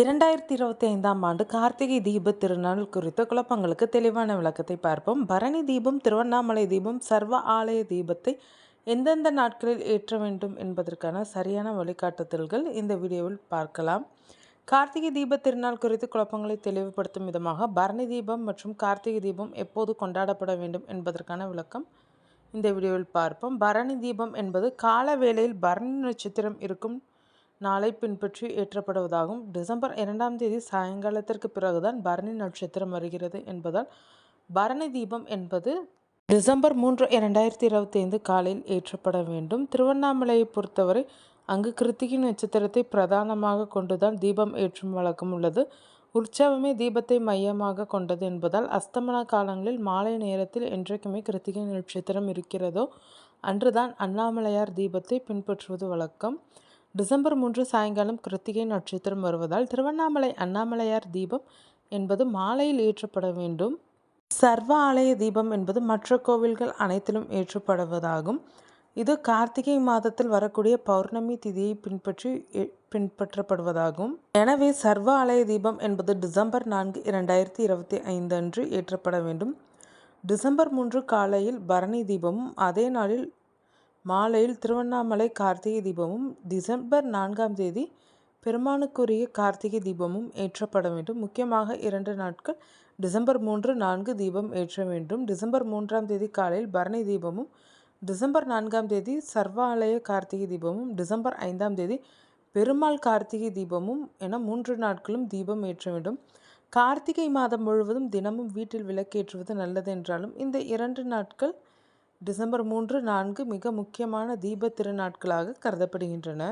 இரண்டாயிரத்தி இருபத்தி ஐந்தாம் ஆண்டு கார்த்திகை தீப திருநாள் குறித்த குழப்பங்களுக்கு தெளிவான விளக்கத்தை பார்ப்போம். பரணி தீபம் திருவண்ணாமலை தீபம் சர்வ ஆலய தீபத்தை எந்தெந்த நாட்களில் ஏற்ற வேண்டும் என்பதற்கான சரியான வழிகாட்டுதல்கள் இந்த வீடியோவில் பார்க்கலாம். கார்த்திகை தீப திருநாள் குறித்து குழப்பங்களை தெளிவுபடுத்தும் விதமாக பரணி தீபம் மற்றும் கார்த்திகை தீபம் எப்போது கொண்டாடப்பட வேண்டும் என்பதற்கான விளக்கம் இந்த வீடியோவில் பார்ப்போம். பரணி தீபம் என்பது கால வேளையில் பரணி நட்சத்திரம் இருக்கும் நாளை பின்பற்றி ஏற்றப்படுவதாகும். டிசம்பர் இரண்டாம் தேதி சாயங்காலத்திற்கு பிறகுதான் பரணி நட்சத்திரம் வருகிறது என்பதால் பரணி தீபம் என்பது டிசம்பர் மூன்று இரண்டாயிரத்தி இருபத்தி ஐந்து காலையில் ஏற்றப்பட வேண்டும். திருவண்ணாமலையை பொறுத்தவரை அங்கு கிருத்திகை நட்சத்திரத்தை பிரதானமாக கொண்டுதான் தீபம் ஏற்றும் வழக்கம் உள்ளது. உற்சவமே தீபத்தை மையமாக கொண்டது என்பதால் அஸ்தமன காலங்களில் மாலை நேரத்தில் என்றைக்குமே கிருத்திகை நட்சத்திரம் இருக்கிறதோ அன்றுதான் அண்ணாமலையார் தீபத்தை பின்பற்றுவது வழக்கம். டிசம்பர் மூன்று சாயங்காலம் கிருத்திகை நட்சத்திரம் வருவதால் திருவண்ணாமலை அண்ணாமலையார் தீபம் என்பது மாலையில் ஏற்றப்பட வேண்டும். சர்வ ஆலய தீபம் என்பது மற்ற கோவில்கள் அனைத்திலும் ஏற்றப்படுவதாகும். இது கார்த்திகை மாதத்தில் வரக்கூடிய பௌர்ணமி திதியை பின்பற்றி பின்பற்றப்படுவதாகும். எனவே சர்வ ஆலய தீபம் என்பது டிசம்பர் நான்கு இரண்டாயிரத்தி இருபத்தி ஐந்து அன்று ஏற்றப்பட வேண்டும். டிசம்பர் மூன்று காலையில் பரணி தீபமும் அதே நாளில் மாலையில் திருவண்ணாமலை கார்த்திகை தீபமும் டிசம்பர் நான்காம் தேதி பெருமானுக்குரிய கார்த்திகை தீபமும் ஏற்றப்பட வேண்டும். முக்கியமாக இரண்டு நாட்கள் டிசம்பர் மூன்று நான்கு தீபம் ஏற்ற வேண்டும். டிசம்பர் மூன்றாம் தேதி காலையில் பரணி தீபமும் டிசம்பர் நான்காம் தேதி சர்வாலய கார்த்திகை தீபமும் டிசம்பர் ஐந்தாம் தேதி பெருமாள் கார்த்திகை தீபமும் என மூன்று நாட்களும் தீபம் ஏற்ற வேண்டும். கார்த்திகை மாதம் முழுவதும் தினமும் வீட்டில் விளக்கேற்றுவது நல்லது என்றாலும் இந்த இரண்டு நாட்கள் டிசம்பர் மூன்று நான்கு மிக முக்கியமான தீபத் திருநாட்களாக கருதப்படுகின்றன.